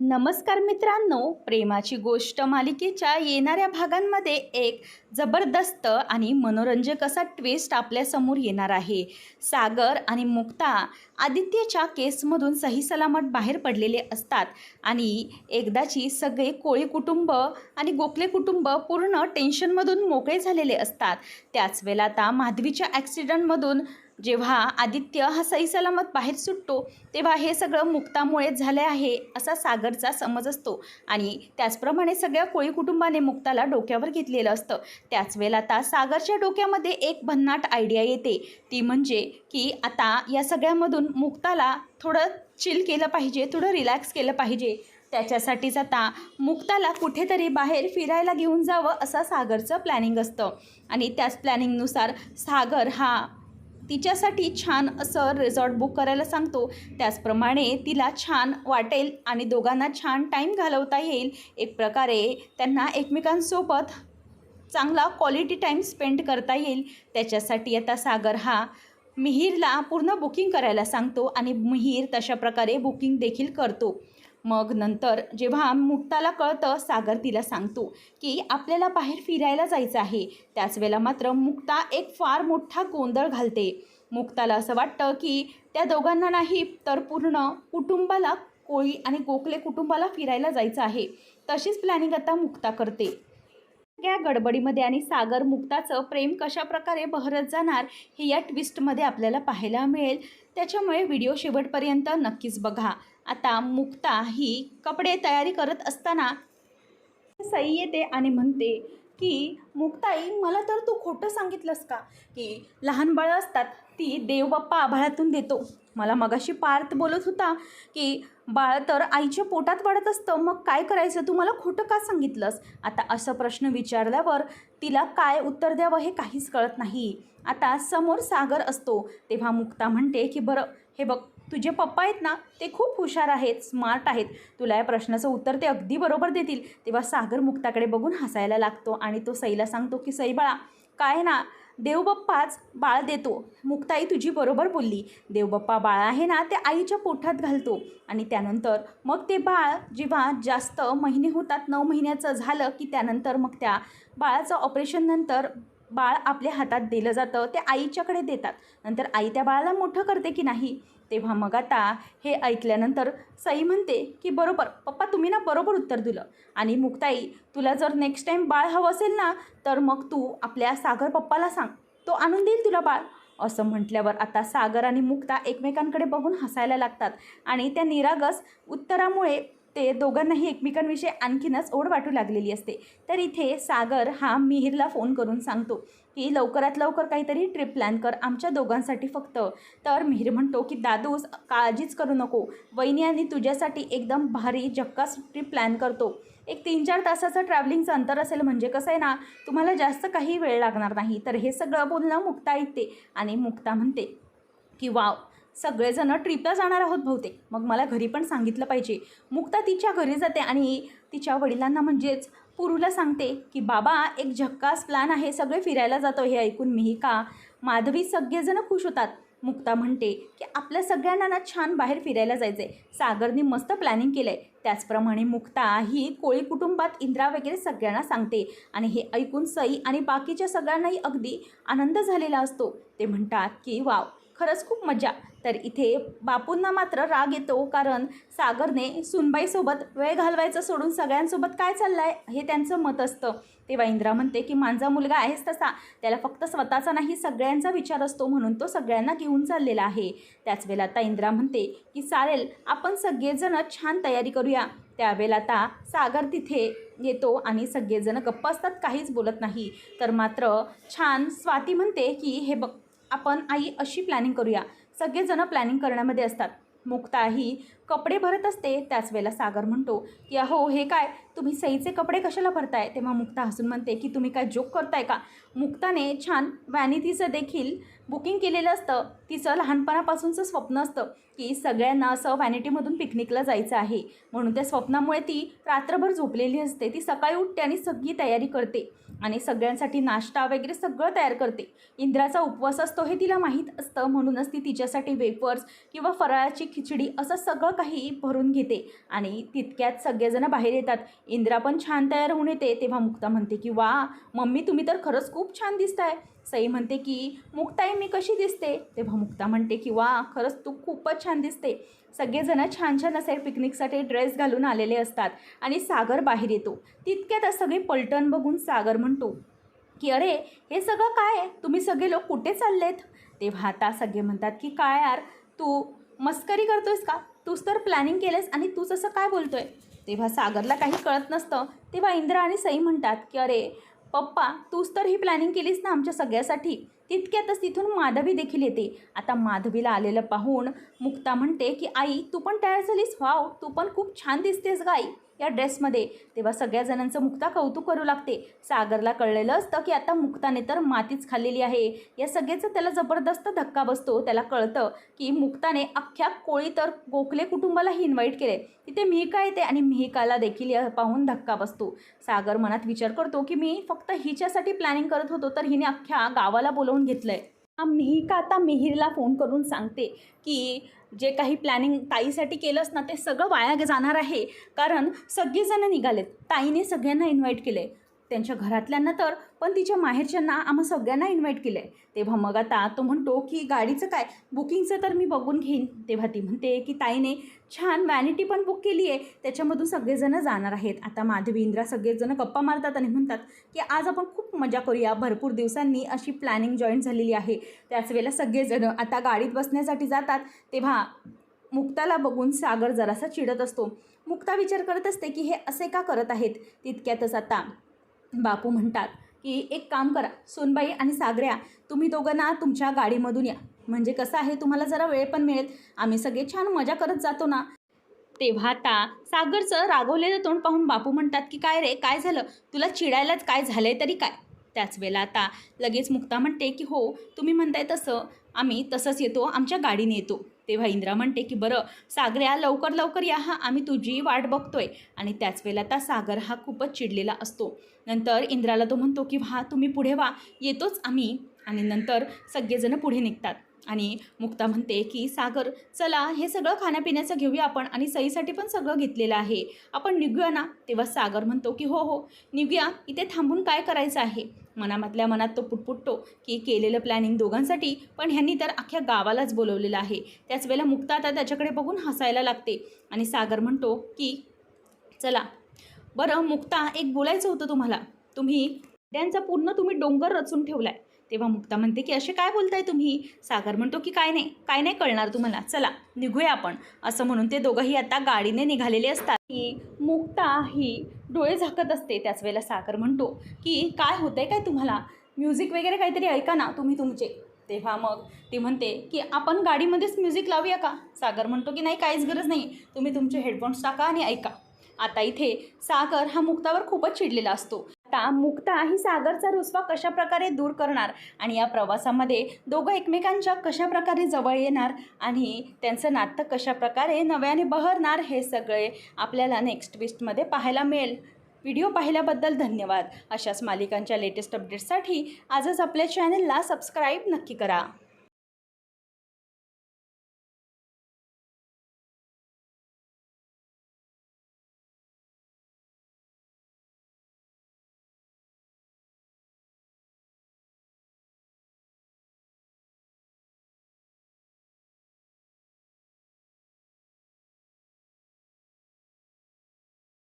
नमस्कार मित्रांनो प्रेमाची गोष्ट मालिकेच्या येणाऱ्या भागांमध्ये एक जबरदस्त आणि मनोरंजक असा ट्विस्ट आपल्यासमोर येणार आहे. सागर आणि मुक्ता आदित्यच्या केसमधून सही सलामत बाहेर पडलेले असतात आणि एकदाची सगळे कोळी कुटुंब आणि गोखले कुटुंब पूर्ण टेन्शनमधून मोकळे झालेले असतात. त्याच वेळेला आता माधवीच्या ॲक्सिडंटमधून जेव्हा आदित्य हा सही सलामत बाहेर सुटतो तेव्हा हे सगळं मुक्तामुळेच झाले आहे असा सागरचा समज असतो. आणि त्याचप्रमाणे सगळ्या कोळी कुटुंबाने मुक्ताला डोक्यावर घेतलेलं असतं. त्याच वेळेला आता सागरच्या डोक्यामध्ये एक भन्नाट आयडिया येते. ती म्हणजे की आता या सगळ्यामधून मुक्ताला थोडं चिल केलं पाहिजे थोडं रिलॅक्स केलं पाहिजे. त्याच्यासाठीच आता मुक्ताला कुठेतरी बाहेर फिरायला घेऊन जावं असं सागरचं प्लॅनिंग असतं. आणि त्याच प्लॅनिंगनुसार सागर हा तिच्यासाठी छान असं रिझॉर्ट बुक करायला सांगतो. त्याचप्रमाणे तिला छान वाटेल आणि दोघांना छान टाईम घालवता येईल. एक प्रकारे त्यांना एकमेकांसोबत चांगला क्वालिटी टाईम स्पेंड करता येईल. त्याच्यासाठी आता सागर हा मिहीरला पूर्ण बुकिंग करायला सांगतो आणि मिहीर तशा प्रकारे बुकिंग देखील करतो. मग नंतर जेव्हा मुक्ताला कळतं सागर तिला सांगतो की आपल्याला बाहेर फिरायला जायचं आहे. त्याच वेळेला मात्र मुक्ता एक फार मोठा गोंधळ घालते. मुक्ताला असं वाटतं की त्या दोघांना नाही तर पूर्ण कुटुंबाला कोळी आणि गोखले कुटुंबाला फिरायला जायचं आहे. तशीच प्लॅनिंग आता मुक्ता करते. या गडबडीमध्ये आणि सागर मुक्ताचं प्रेम कशा प्रकारे बहरत जाणार हे या ट्विस्टमध्ये आपल्याला पाहायला मिळेल. त्याच्यामुळे व्हिडिओ शेवटपर्यंत नक्कीच बघा. आता मुक्ता ही कपडे तयारी करत असताना सई येते आणि म्हणते की मुक्ताई मला तर तू खोटं सांगितलंस का? की लहान बाळं असतात ती देवबाप्पा आभाळातून देतो. मला मगाशी पार्थ बोलत होता की बाळ तर आईच्या पोटात वाढत असतं. मग काय करायचं? तू मला खोटं का सांगितलंस? आता असं प्रश्न विचारल्यावर तिला काय उत्तर द्यावं हे काहीच कळत नाही. आता समोर सागर असतो. तेव्हा मुक्ता म्हणते की बरं हे बघ तुझे पप्पा आहेत ना ते खूप हुशार आहेत स्मार्ट आहेत. तुला या प्रश्नाचं उत्तर ते अगदी बरोबर देतील. तेव्हा सागर मुक्ताकडे बघून हसायला लागतो आणि तो सईला सांगतो की सई बाळा काय ना देवबाप्पाच बाळ देतो. मुक्ताई तुझी बरोबर बोलली. देवबाप्पा बाळ आहे ना ते आईच्या पोटात घालतो. आणि त्यानंतर मग ते बाळ जेव्हा जास्त महिने होतात नऊ महिन्याचं झालं की त्यानंतर मग त्या बाळाचं ऑपरेशननंतर बाळ आपल्या हातात दिलं जातं ते आईच्याकडे देतात. नंतर आई त्या बाळाला मोठं करते की नाही? तेव्हा मग आता हे ऐकल्यानंतर सई म्हणते की बरोबर पप्पा तुम्ही ना बरोबर उत्तर दिलं. आणि मुक्ताई तुला जर नेक्स्ट टाईम बाळ हवं असेल ना तर मग तू आपल्या सागर पप्पाला सांग. तो आणून देईल तुला बाळ. असं म्हटल्यावर आता सागर आणि मुक्ता एकमेकांकडे बघून हसायला लागतात. आणि त्या निरागस उत्तरामुळे ते दोघांनाही एकमेकांविषयी आणखीनच ओढ वाटू लागलेली असते. तर इथे सागर हा मिहीरला फोन करून सांगतो की लवकरात लवकर काहीतरी ट्रिप प्लॅन कर. आमच्या दोघांसाठी फक्त. तर मिहीर म्हणतो की दादूस काळजीच करू नको. वहिनी आणि तुझ्यासाठी एकदम भारी जक्कास ट्रिप प्लॅन करतो. एक तीन चार तासाचं ट्रॅव्हलिंगचं अंतर असेल म्हणजे कसं आहे ना तुम्हाला जास्त काही वेळ लागणार नाही. तर हे सगळं बोलणं मुक्ता ऐकते आणि मुक्ता म्हणते की वाव सगळेजणं ट्रिपला जाणार आहोत बहुतेक. मग मला घरी पण सांगितलं पाहिजे. मुक्ता तिच्या घरी जाते आणि तिच्या वडिलांना म्हणजेच पुरूला सांगते की बाबा एक झक्कास प्लॅन आहे. सगळे फिरायला जातो हे ऐकून मीही का? माधवी सगळेजणं खुश होतात. मुक्ता म्हणते की आपल्या सगळ्यांना ना छान बाहेर फिरायला जायचं आहे सागरनी मस्त प्लॅनिंग केलं आहे त्याचप्रमाणे मुक्ता ही कोळी कुटुंबात इंद्रा वगैरे सगळ्यांना सांगते. आणि हे ऐकून सई आणि बाकीच्या सगळ्यांनाही अगदी आनंद झालेला असतो. ते म्हणतात की वाव. खरंच खूप मजा. तर इथे बापूंना मात्र राग येतो कारण सागरने सुनबाईसोबत वेळ घालवायचं सोडून सगळ्यांसोबत काय चाललं आहे हे त्यांचं मत असतं. तेव्हा इंद्रा म्हणते की माझा मुलगा आहेच तसा. त्याला फक्त स्वतःचा नाही सगळ्यांचा विचार असतो म्हणून तो सगळ्यांना घेऊन चाललेला आहे. त्याच वेळेला आता इंद्रा म्हणते की चालेल आपण सगळेजणं छान तयारी करूया. त्यावेळेला आता सागर तिथे येतो आणि सगळेजणं गप्प असतात काहीच बोलत नाही. तर मात्र छान स्वाती म्हणते की हे बघ आपण आई अशी प्लॅनिंग करूया. सगळेजणं प्लॅनिंग करण्यामध्ये असतात. मुक्ता ही कपडे भरत असते त्याच वेळेला सागर म्हणतो की अहो हे काय? तुम्ही सईचे कपडे कशाला भरताय? तेव्हा मुक्ता हसून म्हणते की तुम्ही काय जोक करताय का? मुक्ताने छान वॅनिटीचं देखील बुकिंग केलेलं असतं. तिचं लहानपणापासूनचं स्वप्न असतं की सगळ्यांना असं वॅनिटीमधून पिकनिकला जायचं आहे. म्हणून त्या स्वप्नामुळे ती रात्रभर झोपलेली असते. ती सकाळी उठते आणि सगळी तयारी करते आणि सगळ्यांसाठी नाश्ता वगैरे सगळं तयार करते. इंद्राचा उपवास असतो हे तिला माहीत असतं. म्हणूनच ती तिच्यासाठी वेफर्स किंवा फराळाची खिचडी असं सगळं काही भरून घेते. आणि तितक्यात सगळेजणं बाहेर येतात. इंद्रा पण छान तयार होऊन येते. तेव्हा मुक्ता म्हणते की वा मम्मी तुम्ही तर खरंच खूप छान दिसताय. सई म्हणते की मुक्ताई मी कशी दिसते? तेव्हा मुक्ता म्हणते की वा खरंच तू खूपच छान दिसते. सगळेजणं छान छान असे पिकनिकसाठी ड्रेस घालून आलेले असतात. आणि सागर बाहेर येतो. तितक्यात सगळे पलटण बघून सागर म्हणतो की अरे हे सगळं काय? आहे तुम्ही सगळे लोक कुठे चाललेत? तेव्हा आता सगळे म्हणतात की काय यार तू मस्करी करतोयस का? तूच तर प्लॅनिंग केलंस आणि तूच असं काय बोलतोय? तेव्हा सागरला काही कळत नसतं. तेव्हा इंद्रा आणि सई म्हणतात की अरे पप्पा तूच तर ही प्लॅनिंग केलीस ना आमच्या सगळ्यासाठी. तितक्यातच तिथून माधवी देखील येते. आता माधवीला आलेलं पाहून मुक्ता म्हणते की आई तू पण तयार झालीस? वाव तू पण खूप छान दिसतेस गाई त्या ड्रेसमध्ये. तेव्हा सगळ्या जणांचं मुक्ता कौतुक करू लागते. सागरला कळलेलं असतं की आता मुक्ताने तर मातीच खाल्लेली आहे. या सगळ्याचा त्याला जबरदस्त धक्का बसतो. त्याला कळतं की मुक्ताने अख्ख्या कोळी तर गोखले कुटुंबालाही इन्व्हाइट केले तिथे मिहिका येते आणि मिहिकाला देखील पाहून धक्का बसतो. सागर मनात विचार करतो की मी फक्त हिच्यासाठी प्लॅनिंग करत होतो तर हिने अख्ख्या गावाला बोलवून घेतलं आहे मिहिका आता मिहिरला फोन करून सांगते की जे काही प्लॅनिंग ताईसाठी केलंस ना ते सगळं वाया जाणार आहे. कारण सगळेजणं निघालेत. ताईने सगळ्यांना इन्व्हाइट केले त्यांच्या घरातल्यांना तर पण तिच्या माहेरच्यांना आम्हा सगळ्यांना इन्व्हाइट केलं आहे तेव्हा मग आता तो म्हणतो की गाडीचं काय? बुकिंगचं तर मी बघून घेईन. तेव्हा ती म्हणते की ताईने छान वॅनिटी पण बुक केली आहे. त्याच्यामधून सगळेजणं जाणार आहेत. आता माधवी इंद्रा सगळेजणं गप्पा मारतात आणि म्हणतात की आज आपण खूप मजा करूया. भरपूर दिवसांनी अशी प्लॅनिंग जॉईन झालेली आहे. त्याच वेळेला सगळेजणं आता गाडीत बसण्यासाठी जातात. तेव्हा मुक्ताला बघून सागर जरासा चिडत असतो. मुक्ता विचार करत असते की हे असे का करत आहेत? तितक्यातच आता बापू म्हणतात की एक काम करा सोनबाई आणि सागऱ्या तुम्ही दोघं ना तुमच्या गाडीमधून या. म्हणजे कसं आहे तुम्हाला जरा वेळ पण मिळेल. आम्ही सगळे छान मजा करत जातो ना. तेव्हा आता सागरचं रागवलेलं तोंड पाहून बापू म्हणतात की काय रे काय झालं? तुला चिडायलाच काय झालंय तरी काय? त्याच वेळेला आता लगेच मुक्ता म्हणते की हो तुम्ही म्हणताय तसं. आम्ही तसंच येतो आमच्या गाडीने येतो. तेव्हा इंद्रा म्हणते की बरं सागऱ्या लवकर लवकर या. हा आम्ही तुझी वाट बघतोय. आणि त्याच वेळेला आता सागर हा खूपच चिडलेला असतो. नंतर इंद्राला तो म्हणतो की हा तुम्ही पुढे व्हा. येतोच आम्ही. आणि नंतर सगळेजणं पुढे निघतात. आणि मुक्ता म्हणते की सागर चला हे सगळं खाण्यापिण्याचं घेऊया आपण आणि सईसाठी पण सगळं घेतलेलं आहे. आपण निघूया ना? तेव्हा सागर म्हणतो की हो हो निघूया. इथे थांबून काय करायचं आहे? मनामधल्या मनात तो पुटपुटतो की केलेलं प्लॅनिंग दोघांसाठी पण ह्यांनी तर अख्ख्या गावालाच बोलवलेलं आहे. त्याच वेळेला मुक्ता आता त्याच्याकडे बघून हसायला लागते आणि सागर म्हणतो की चला बरं मुक्ता एक बोलायचं होतं तुम्हाला. तुम्ही त्यांचा पूर्ण तुम्ही डोंगर रचून ठेवला आहे तेव्हा मुक्ता म्हणते की असे काय बोलताय तुम्ही? सागर म्हणतो की काय नाही काय नाही कळणार तुम्हाला. चला निघूया आपण. असं म्हणून ते दोघंही आता गाडीने निघालेले असतात. की मुक्ता ही डोळे झाकत असते. त्याच वेळेला सागर म्हणतो की काय होतंय काय तुम्हाला? म्युझिक वगैरे काहीतरी ऐका ना तुम्ही तुमचे. तेव्हा मग ती म्हणते की आपण गाडीमध्येच म्युझिक लावूया का? सागर म्हणतो की नाही काहीच गरज नाही. तुम्ही तुमचे हेडफोन्स टाका आणि ऐका. आता इथे सागर हा मुक्तावर खूपच चिडलेला असतो. आता मुक्ता ही सागरचा रुसवा कशा प्रकारे दूर करणार? आणि या प्रवासामध्ये दोघं एकमेकांच्या कशा प्रकारे जवळ येणार? आणि त्यांचं नातं कशा प्रकारे नव्याने बहरणार? हे सगळे आपल्याला नेक्स्ट विस्टमध्ये पाहायला मिळेल. व्हिडिओ पाहिल्याबद्दल धन्यवाद. अशाच मालिकांच्या लेटेस्ट अपडेट्ससाठी आजच आपल्या चॅनलला सबस्क्राईब नक्की करा.